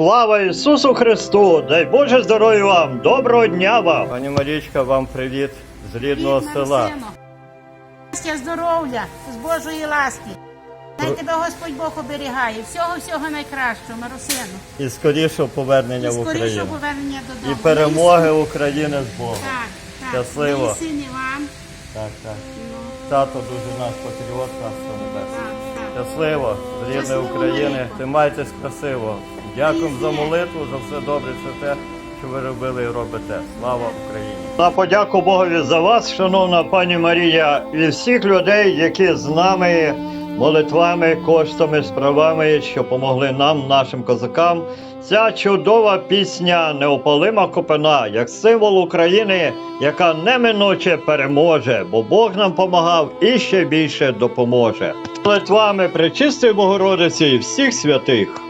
Слава Ісусу Христу! Дай Боже здоров'я вам! Доброго дня вам! Пані Марічка, вам привіт з рідного Привіт, села. Щастя, здоров'я, з Божої ласки. Хай тебе Господь Бог оберігає. Всього всього найкращого, Марусину. І скорішого повернення І в Україну. скоріше повернення додому. І перемоги України з Богом. сини- Так, так. Щасливо. Мої син Іван. Так, так. Ну, Тато дуже наш патріот, царство небесне. так, так. Щасливо, з рідної Щасливо, України. Марійко. Тримайтесь красиво. Дякуємо за молитву, за все добре, все те, що ви робили і робите. Слава Україні! На подяку Богові за вас, шановна пані Марія, і всіх людей, які з нами молитвами, коштами, справами, що помогли нам, нашим козакам. Ця чудова пісня Неопалима копина, як символ України, яка неминуче переможе, бо Бог нам помагав і ще більше допоможе. Молитвами Пречистої Богородиці і всіх святих.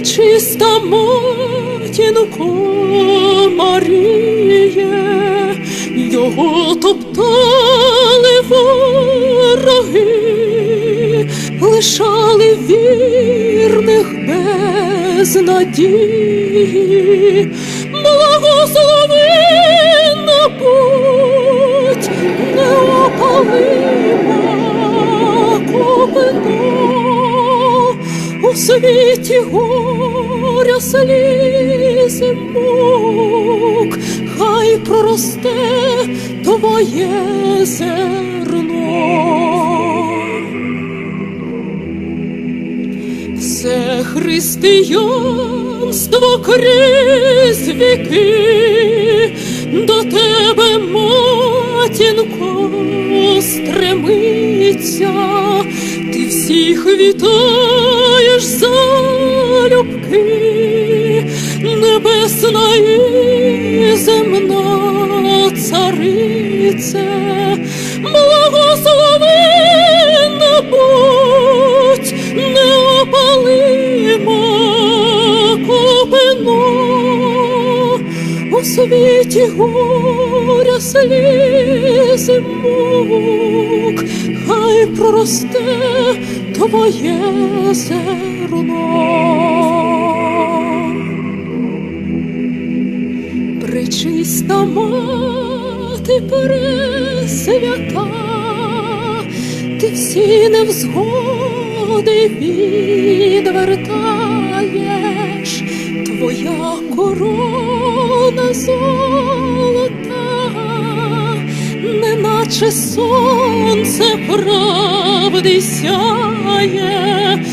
пречиста матінко Маріє, його топтали вороги, лишали вірних без надії, благословенна у світі горя слізи мук, хай проросте твоє зерно. Все християнство крізь віки. До тебе, матінко, стремиться, ти всіх вітаєш залюбки, небесна і земна царице, благословенна будь неопалима копино у світі горя слізи мук, хай проросте твоє зерно. Пречиста мати пресвята, ти всі невзгоди відвертаєш, твоя корона золота, неначе сонце правди сяє,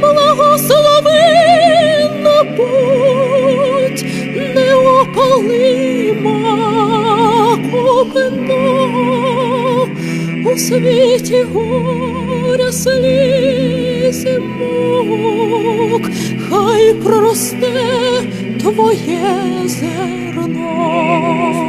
благословенна будь неопалима копино у світі горя слізи мук, хай проросте твоє зерно.